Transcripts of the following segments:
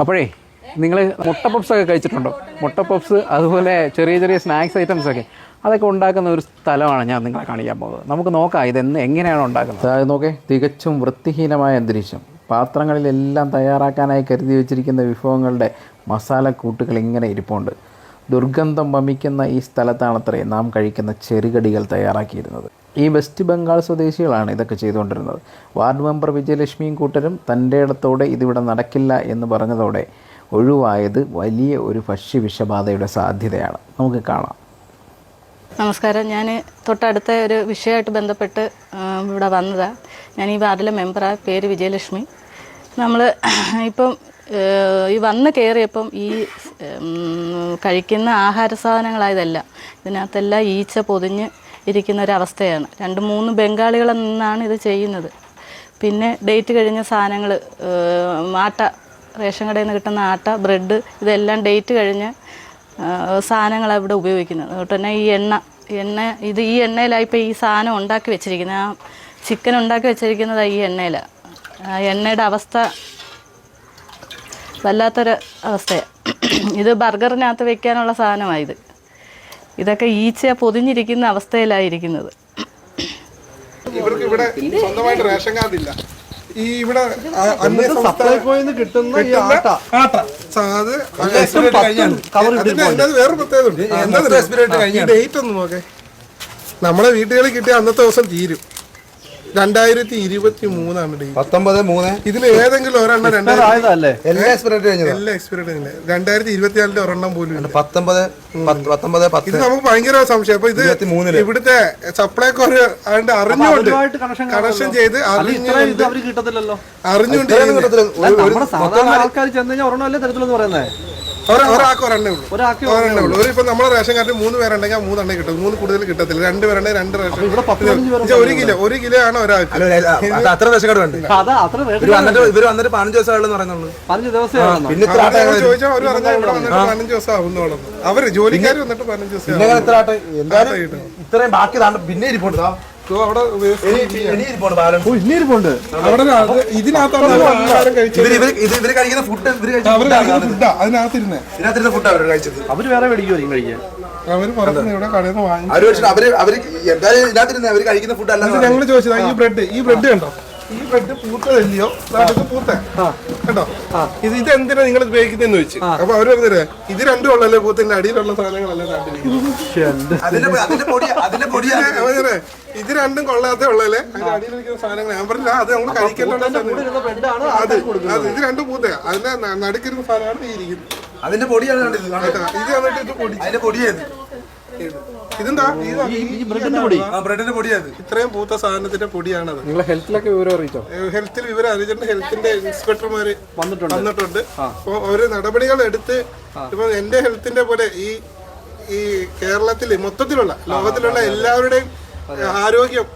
അപ്പോഴേ നിങ്ങൾ മുട്ട പപ്സ് ഒക്കെ കഴിച്ചിട്ടുണ്ടോ? മുട്ട പപ്സ് അതുപോലെ ചെറിയ ചെറിയ സ്നാക്സ് ഐറ്റംസ് ഒക്കെ. അതൊക്കെ ഉണ്ടാക്കുന്ന ഒരു സ്ഥലമാണ് ഞാൻ നിങ്ങളെ കാണിക്കാൻ പോകുന്നത്. നമുക്ക് നോക്കാം ഇതെന്ന് എങ്ങനെയാണ് ഉണ്ടാക്കുന്നത്. അതായത് നോക്കേ തികച്ചും വൃത്തിഹീനമായ അന്തരീക്ഷം. പാത്രങ്ങളിലെല്ലാം തയ്യാറാക്കാനായി കരുതി വെച്ചിരിക്കുന്ന വിഭവങ്ങളുടെ മസാല കൂട്ടുകൾ ഇങ്ങനെ ഇരിപ്പുണ്ട്. ദുർഗന്ധം വമിക്കുന്ന ഈ സ്ഥലത്താണത്രേ നാം കഴിക്കുന്ന ചെറുകടികൾ തയ്യാറാക്കിയിരുന്നത്. ഈ വെസ്റ്റ് ബംഗാൾ സ്വദേശികളാണ് ഇതൊക്കെ ചെയ്തുകൊണ്ടിരുന്നത്. വാർഡ് മെമ്പർ വിജയലക്ഷ്മിയും കൂട്ടരും തന്റെ ഇടത്തോടെ ഇതിവിടെ നടക്കില്ല എന്ന് പറഞ്ഞതോടെ ഒഴിവായത് വലിയ ഒരു ഭക്ഷ്യവിഷബാധയുടെ സാധ്യതയാണ്. നമുക്ക് കാണാം. നമസ്കാരം. ഞാൻ തൊട്ടടുത്ത ഒരു വിഷയമായിട്ട് ബന്ധപ്പെട്ട് ഇവിടെ വന്നതാണ് ഞാൻ ഈ വാർഡിലെ മെമ്പറാണ് പേര് വിജയലക്ഷ്മി. നമ്മൾ ഇപ്പം ഈ വന്ന് കയറിയപ്പം ഈ കഴിക്കുന്ന ആഹാര സാധനങ്ങളായതല്ല ഇതിനകത്തെല്ലാം ഈച്ച പൊതിഞ്ഞ് ഇരിക്കുന്ന ഒരവസ്ഥയാണ്. രണ്ട് മൂന്ന് ബംഗാളികളിൽ നിന്നാണ് ഇത് ചെയ്യുന്നത്. പിന്നെ ഡേറ്റ് കഴിഞ്ഞ സാധനങ്ങൾ ആട്ട റേഷൻ കടയിൽ നിന്ന് കിട്ടുന്ന ആട്ട ബ്രെഡ് ഇതെല്ലാം ഡേറ്റ് കഴിഞ്ഞ് സാധനങ്ങളാണ് ഇവിടെ ഉപയോഗിക്കുന്നത്. അതുകൊണ്ട് തന്നെ ഈ എണ്ണ എണ്ണ ഇത് ഈ എണ്ണയിലാണ് ഇപ്പോൾ ഈ സാധനം ഉണ്ടാക്കി വെച്ചിരിക്കുന്നത്. ആ ചിക്കൻ ഉണ്ടാക്കി വെച്ചിരിക്കുന്നത് ഈ എണ്ണയിലാണ് ആ എണ്ണയുടെ അവസ്ഥ വല്ലാത്തൊരു അവസ്ഥയാണ് ഇത് ബർഗറിനകത്ത് വെക്കാനുള്ള സാധനമാണ് ഇത്. ഇതൊക്കെ ഈച്ച പൊതിഞ്ഞിരിക്കുന്ന അവസ്ഥയിലായിരിക്കുന്നത്. ഇവർക്ക് ഇവിടെ സ്വന്തമായിട്ട് റേഷൻ ഈ ഇവിടെ അന്യ സപ്ലൈകോയിൽ കിട്ടുന്ന ഈ ആട്ട. ആട്ട. അത് വേറെ പ്രത്യേകത ഉണ്ട്. ഡേറ്റ് ഒന്ന് നോക്കേ. നമ്മളെ വീട്ടുകളിൽ കിട്ടിയ അന്നത്തെ ദിവസം തീരും. രണ്ടായിരത്തി ഇരുപത്തി മൂന്നാണ് പത്തൊമ്പത് മൂന്ന്. ഇതിൽ ഏതെങ്കിലും ഒരെണ്ണം രണ്ടായിരത്തി ആയതല്ലേ? എല്ലാ എക്സ്പെക്ടേറ്റ് കഴിഞ്ഞത്. എല്ലാ എക്സ്പീരിയൻസ് രണ്ടായിരത്തി ഇരുപത്തിനാലിന്റെ ഒരെണ്ണം പോലും ഇല്ല. പത്തൊമ്പത് പത്ത്- പത്തൊമ്പത് ഇത് നമുക്ക് ഭയങ്കര സംശയം. അപ്പൊ ഇത്. ഇവിടുത്തെ ഒരു അതിന്റെ അറിഞ്ഞുകൊണ്ട് കണക്ഷൻ ചെയ്ത് അറിഞ്ഞുകൊണ്ട് കിട്ടത്തില്ലല്ലോ. അറിഞ്ഞുകൊണ്ട് കിട്ടത്തില്ല. ആൾക്കാർ ചെന്ന് കഴിഞ്ഞാൽ ഒരെണ്ണം അല്ലേ തരത്തിലെന്ന് പറയുന്നത് ഒരാൾക്ക് ഒരെണ്ണേ ഉള്ളൂ. ഒരാൾക്ക് ഒരെണ്ണേ ഉള്ളൂ. ഒരു ഇപ്പൊ നമ്മളെ റേഷൻ കാർഡിൽ മൂന്ന് പേരുണ്ടെങ്കിൽ ആ മൂന്നെണ്ണേ കിട്ടും. മൂന്ന് കൂടുതൽ കിട്ടത്തില്ല. രണ്ട് പേരുണ്ടെങ്കിൽ രണ്ട് റേഷൻ ഇത് ഒരു കിലോ ഒരു കിലോ ആണ് ഒരാൾക്ക്. അത്ര റേഷൻ കാർഡ് വേണ്ട? ഇവർ ഇവർ വന്നിട്ട് പതിനഞ്ച് പറയുന്നുള്ളൂ. പതിനഞ്ച് ദിവസമാണോ പിന്നെ ചോദിച്ചാൽ അവർ വന്നിട്ട് പതിനഞ്ച് ദിവസം ആവുന്നോളം. അവർ ജോലിക്കാർ വന്നിട്ട് പതിനഞ്ച് ദിവസം ഇത്രയും ബാക്കി പിന്നെ ഇരിപ്പുണ്ട് അവർ വേറെ മേടിക്കുമായിരിക്കും കഴിക്കാൻ? അവർ കഴിക്കുന്ന ഫുഡ് അല്ല ഞങ്ങൾ ചോദിച്ചതാ ഈ ബ്രെഡ് ഈ ബ്രെഡ് കണ്ടോ? ഈ ബ്രെഡ് പൂത്തതല്ലയോ പൂത്ത. കണ്ടോ ഇത് ഇത് എന്തിനാ നിങ്ങൾ ഉപയോഗിക്കുന്നതെന്ന് ചോദിച്ചു. അപ്പൊ അവർ പറഞ്ഞത് ഇത് രണ്ടും ഉള്ളല്ലേ പൂത്തിന്റെ അടിയിലുള്ള സാധനങ്ങളല്ലേ നാട്ടിലിരിക്കുന്നത് അതിന്റെ അതിന്റെ അതിന്റെ പൊടിയാണ് അവൻ പറഞ്ഞേ, ഇത് രണ്ടും കൊള്ളാത്ത ഉള്ളല്ലേ? അതിന്റെ അടിയിലിരിക്കുന്ന സാധനങ്ങൾ ഞാൻ പറഞ്ഞില്ല അത് നമ്മൾ കഴിക്കേണ്ടത് ബ്രെഡാണ് അത് അത് ഇത് രണ്ടും പൂത്ത. അതിന്റെ നടുക്കിരുന്ന സാധനമാണ് ഈ ഇരിക്കുന്നത്. അതിന്റെ പൊടിയാണ് ഇത് വന്നിട്ട് ഇത് പൊടി അതിന്റെ പൊടിയത് ഇതെന്താ? ഇതാ ബ്രെഡിന്റെ പൊടി. ആ ബ്രെഡിന്റെ പൊടിയത് ഇത്രയും പൂത്ത സാധനത്തിന്റെ പൊടിയാണത്. നിങ്ങളെ ഹെൽത്തിലൊക്കെ വിവരം അറിയിച്ചോ? ഹെൽത്തിൽ വിവരം അറിയിച്ചിട്ട് ഹെൽത്തിന്റെ ഇൻസ്പെക്ടർമാര് വന്നിട്ടുണ്ട്. അപ്പൊ അവർ നടപടികൾ എടുത്ത് ഇപ്പൊ എന്റെ ഹെൽത്തിന്റെ പോലെ ഈ ഈ കേരളത്തിൽ മൊത്തത്തിലുള്ള ലോകത്തിലുള്ള എല്ലാവരുടെയും ആരോഗ്യം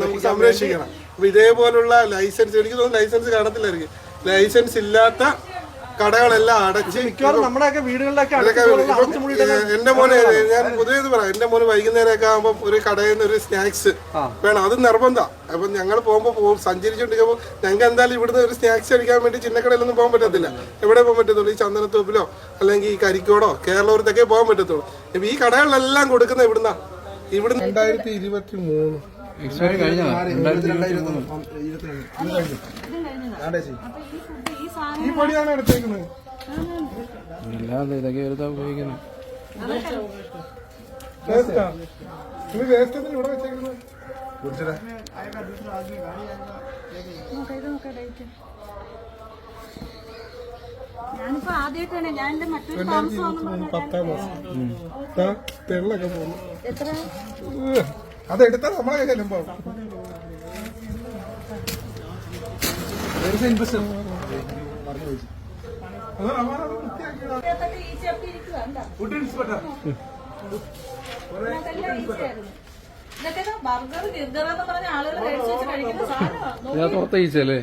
നമുക്ക് സംരക്ഷിക്കണം. അപ്പൊ ഇതേപോലുള്ള ലൈസൻസ് എനിക്ക് തോന്നുന്നു ലൈസൻസ് കാണത്തില്ലായിരിക്കും. ലൈസൻസ് ഇല്ലാത്ത കടകളെല്ലാം അടച്ച് മിക്കവാറും നമ്മുടെയൊക്കെ വീടുകളിലൊക്കെ എന്റെ മോനെ ഞാൻ പൊതുവേ ഇത് പറയാം. എന്റെ മോന് വൈകുന്നേരമൊക്കെ ആകുമ്പോൾ ഒരു കടയിൽ നിന്ന് ഒരു സ്നാക്സ് വേണം. അത് നിർബന്ധം. അപ്പൊ ഞങ്ങൾ പോകുമ്പോൾ പോകും. സഞ്ചരിച്ചുകൊണ്ടിരിക്കുമ്പോൾ ഞങ്ങൾക്ക് എന്തായാലും ഇവിടുന്ന് ഒരു സ്നാക്സ് കഴിക്കാൻ വേണ്ടി ചിന്നക്കടയിലൊന്നും പോകാൻ പറ്റത്തില്ല. എവിടെ പോകാൻ പറ്റത്തുള്ളൂ? ഈ ചന്ദനത്തോപ്പിലോ അല്ലെങ്കിൽ ഈ കരിക്കോടോ കേരളത്തൊക്കെ പോകാൻ പറ്റത്തുള്ളൂ. ഈ കടകളിലെല്ലാം കൊടുക്കുന്ന ഇവിടുന്ന. ഇവിടുന്ന് രണ്ടായിരത്തി ഇരുപത്തി മൂന്ന് ഈ പൊടിയാണ് എടുത്തേക്കുന്നത്? അല്ലാതെ ഇതൊക്കെ വെറുതെ ഉപയോഗിക്കുന്നത് ഞാനിപ്പോ ആദ്യമായിട്ടാണ് ഞാൻ എന്റെ മറ്റൊരു താമസം പത്താം പോകുന്നു എത്ര. അതെടുത്താൽ നമ്മളെ കയ്യിലും പോകും. ഇതിനകത്ത് മൊത്തം ഈച്ചല്ലേ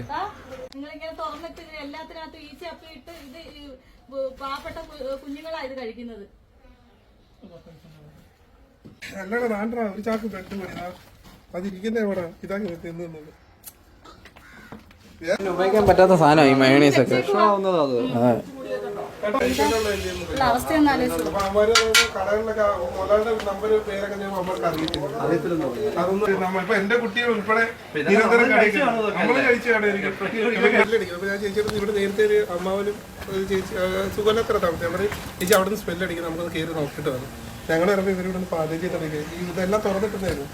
നിങ്ങളിങ്ങനെ തുറന്നിട്ട് എല്ലാത്തിനകത്തും ഈച്ച അപ്പിയിട്ട് ഇത് പാവപ്പെട്ട കു- കുഞ്ഞുങ്ങളാ ഇത് കഴിക്കുന്നത്. അല്ലടാ താണ്ടാ ഒരു ചാക്ക് ബ്രെഡ് മതി അതിരിക്കുന്ന എവിടെ? ഇതാക്കി തിന്നുന്നത് ഉപയോഗിക്കാൻ പറ്റാത്ത സാധനം ഈ മയണീസ് ഒക്കെ. എന്റെ കുട്ടികൾ ഉൾപ്പെടെ നിരന്തരം ചേച്ചിയുടെ ഇവിടെ നേരത്തെ ഒരു അമ്മാവനും ചേച്ചി സുഖലത്ര താമസം ചേച്ചി അവിടെ നിന്ന് സ്മെല്ലടിക്കും നമുക്ക് കയറി നോക്കിയിട്ട് വന്നു. ഞങ്ങൾ ഇറങ്ങി ഇവരോട് പാചകം ചെയ്തിറങ്ങി ഇതെല്ലാം തുറന്നിട്ടുണ്ടായിരുന്നു.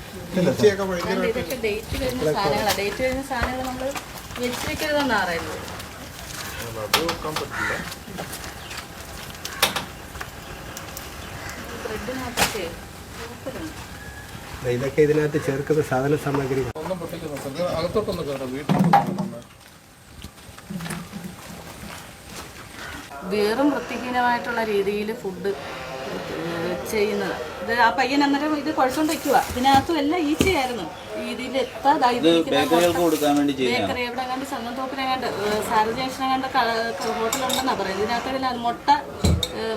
ഭയങ്കരമായിട്ട് ഇതൊക്കെ അത് വെക്കാൻ പറ്റില്ല. ഇതിനകത്ത് ചേർക്കുന്ന സാധന സാമഗ്രികൾ. ഒന്നും പൊട്ടിക്കുന്നു അകത്തോട്ടൊന്നും കയറാം വീട്ടിൽ വെറും വൃത്തിഹീനമായിട്ടുള്ള രീതിയിൽ ഫുഡ് ചെയ്യുന്നത്. ഇത് ആ പയ്യൻ അന്നേരം ഇത് കുഴച്ചോണ്ട് വെക്കുക ഇതിനകത്തും എല്ലാം ഈച്ചയായിരുന്നു. ഇതിൽ ചെയ്യുന്നതാണ് ബേക്കറി എവിടെ കണ്ട് ചന്തത്തോപ്പിനെങ്ങാണ്ട് സാരഥി കണ്ട് ഹോട്ടലുണ്ടെന്നാ പറയുന്നത്. ഇതിനകത്ത് മുട്ട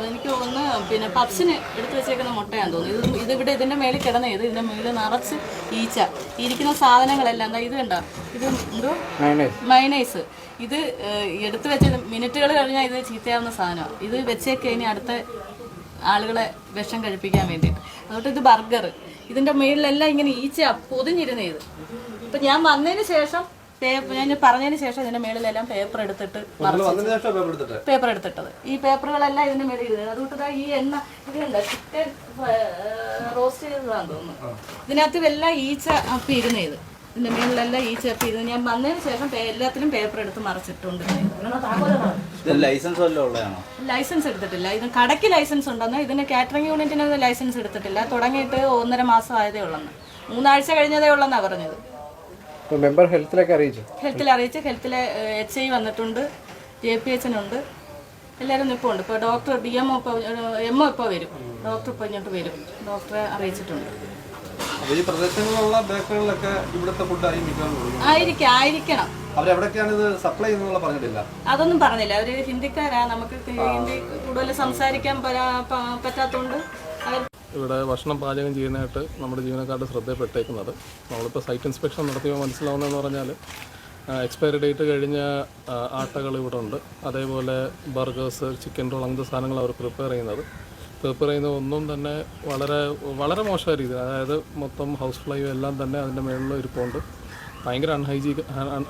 എനിക്ക് തോന്നുന്നു പിന്നെ പപ്സിന് എടുത്തു വെച്ചേക്കുന്ന മുട്ടയാന്ന് തോന്നുന്നു. ഇത് ഇതിവിടെ ഇതിന്റെ മേളിൽ കിടന്ന ഇത് ഇതിന്റെ മേളിൽ നിറച്ച് ഈച്ച. ഇരിക്കുന്ന സാധനങ്ങളെല്ലാം എന്താ ഇത് കണ്ടോ? ഇത് എന്തോ? മൈനൈസ് ഇത് എടുത്തു വെച്ച മിനിറ്റുകൾ കഴിഞ്ഞാൽ ഇത് ചീത്തയാവുന്ന സാധനമാണ് ഇത് വെച്ചേക്ക് ഇനി അടുത്ത ആളുകളെ വിഷം കഴിപ്പിക്കാൻ വേണ്ടിയിട്ട് അതുകൊണ്ട് ഇത് ബർഗർ. ഇതിന്റെ മേളിലെല്ലാം ഇങ്ങനെ ഈച്ച പൊതിഞ്ഞിരുന്നേ ഇത്. ഇപ്പൊ ഞാൻ വന്നതിന് ശേഷം പേപ്പർ ഞാൻ പറഞ്ഞതിന് ശേഷം ഇതിന്റെ മേളിലെല്ലാം പേപ്പർ എടുത്തിട്ട് പേപ്പർ എടുത്തിട്ട്? പേപ്പർ എടുത്തിട്ടത്. ഈ പേപ്പറുകളെല്ലാം ഇതിന്റെ മേളിൽ ഇരുന്നത് അതുകൊണ്ട് ഈ എണ്ണ ഇതിലുണ്ട് ചിക്കൻ റോസ്റ്റ് ചെയ്തതാണെന്ന് തോന്നുന്നു. ഇതിനകത്ത് എല്ലാം ഈച്ച അപ്പം ഇരുന്നേ ഇത്. ഇതിന്റെ മേളിലെല്ലാം ഈ ചേർത്ത് ഇരുന്ന് ഞാൻ വന്നതിന് ശേഷം എല്ലാത്തിലും പേപ്പർ എടുത്ത് മറച്ചിട്ടുണ്ട്. ഇത് ലൈസൻസ് ലൈസൻസ് എടുത്തിട്ടില്ല. ഇത് കടയ്ക്ക് ലൈസൻസ് ഉണ്ടെന്ന്? ഇതിന് കാറ്ററിംഗ് യൂണിറ്റിന് ലൈസൻസ് എടുത്തിട്ടില്ല. തുടങ്ങിയിട്ട് ഒന്നര മാസം ആയതേ ഉള്ളെന്ന്. മൂന്നാഴ്ച കഴിഞ്ഞതേ ഉള്ളെന്നാ പറഞ്ഞത്. മെമ്പർ ഹെൽത്തിലൊക്കെ അറിയിച്ചു? ഹെൽത്തിൽ അറിയിച്ച് ഹെൽത്തിലെ എച്ച് ഐ വന്നിട്ടുണ്ട്. ജെ പി എച്ചിനുണ്ട് എല്ലാവരും നിൽപ്പുണ്ട് ഇപ്പോൾ ഡോക്ടർ ഡി എം ഒ ഇപ്പോൾ എം ഒ ഇപ്പോൾ വരും. ഡോക്ടർ ഇപ്പോൾ ഇങ്ങോട്ട് വരും. ഡോക്ടറെ അറിയിച്ചിട്ടുണ്ട്. അപ്പൊ ഈ പ്രദേശങ്ങളിലുള്ള ബേക്കറികളിലൊക്കെ ഇവിടുത്തെ ഫുഡായി മിക്കവാറും കൊടുക്കും. ആയിരിക്കും ആയിരിക്കണം. അവരെവിടൊക്കെയാണ് ഇത് സപ്ലൈ ചെയ്യുന്നുള്ള പറഞ്ഞിട്ടില്ല. അതൊന്നും പറഞ്ഞില്ല. അവർ ഹിന്ദിക്കാരാ. നമുക്ക് ഹിന്ദി കൂടുതൽ സംസാരിക്കാൻ പറ്റാത്തതുകൊണ്ട് ഇവിടെ ഭക്ഷണം പാചകം ചെയ്യുന്നതായിട്ട് നമ്മുടെ ജീവനക്കാരുടെ ശ്രദ്ധയിൽപ്പെട്ടേക്കുന്നത്. നമ്മളിപ്പോൾ സൈറ്റ് ഇൻസ്പെക്ഷൻ നടത്തിയപ്പോൾ മനസ്സിലാവുന്നതെന്ന് പറഞ്ഞാൽ എക്സ്പയറി ഡേറ്റ് കഴിഞ്ഞ ആട്ടകൾ ഇവിടെ ഉണ്ട്. അതേപോലെ ബർഗേഴ്സ് ചിക്കൻ റോൾ അങ്ങനത്തെ സാധനങ്ങൾ അവർ പ്രിപ്പയർ ചെയ്യുന്നത്. പറയുന്ന ഒന്നും തന്നെ വളരെ വളരെ മോശമായ രീതിയിൽ അതായത് മൊത്തം ഹൗസ് ഫ്ലൈ എല്ലാം തന്നെ അതിന്റെ മേളിൽ ഇരിപ്പുണ്ട്. ഭയങ്കര അൺഹൈജീ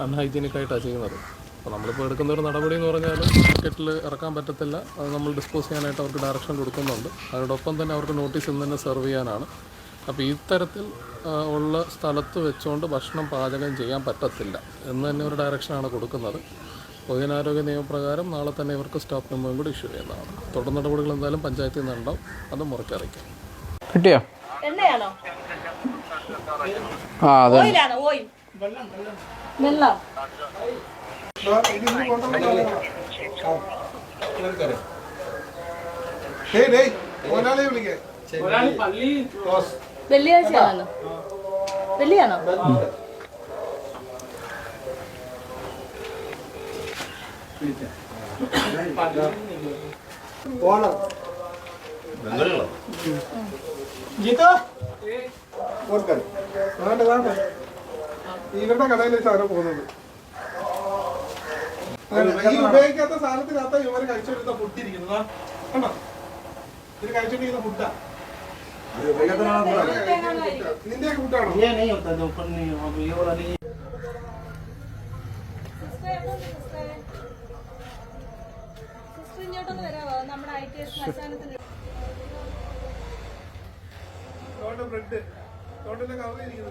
അൺഹൈജീനിക് ആയിട്ടാണ് ചെയ്യുന്നത്. അപ്പോൾ നമ്മളിപ്പോൾ എടുക്കുന്ന ഒരു നടപടി എന്ന് പറഞ്ഞാൽ മാർക്കറ്റിൽ ഇറക്കാൻ പറ്റത്തില്ല. അത് നമ്മൾ ഡിസ്പോസ് ചെയ്യാനായിട്ട് അവർക്ക് ഡയറക്ഷൻ കൊടുക്കുന്നുണ്ട്. അതോടൊപ്പം തന്നെ അവർക്ക് നോട്ടീസ് ഇന്ന് തന്നെ സെർവ് ചെയ്യാനാണ്. അപ്പോൾ ഇത്തരത്തിൽ തരത്തിൽ ഉള്ള സ്ഥലത്ത് വെച്ചുകൊണ്ട് ഭക്ഷണം പാചകം ചെയ്യാൻ പറ്റത്തില്ല എന്ന് തന്നെ ഒരു ഡയറക്ഷനാണ് കൊടുക്കുന്നത്. പൊതുജനാരോഗ്യ നിയമപ്രകാരം നാളെ തന്നെ ഇവർക്ക് സ്റ്റാഫ് മെമ്പറും കൂടി ഇഷ്യൂ ചെയ്യുന്നതാണ്. തുടർ നടപടികൾ എന്തായാലും പഞ്ചായത്തിൽ നിന്നുണ്ടാവും അത് മുറിച്ചറിയിക്കാം കിട്ടിയോ? ആ അതെ. ഓയിലാണോ? ഓയിൽ. ഇവരുടെ കടയിൽ സാധനം പോകുന്നത് ഈ ഉപയോഗിക്കാത്ത സാധനത്തിനകത്ത ഇവർ കഴിച്ചെടുത്ത ഫുഡ് ഇരിക്കുന്നത് കണ്ടോ ഇത് കഴിച്ചോണ്ടിരിക്കുന്ന ഫുഡാ നിന്റെ ഫുഡാണോ സിസ്റ്റർ ഇങ്ങോട്ടൊന്ന് വരാമോ നമ്മുടെ ഐ ടി എസ് ശ്മശാനത്തിന് ബ്രെഡ് തോട്ടത്തിലൊക്കെ അവതരിക്കുന്നു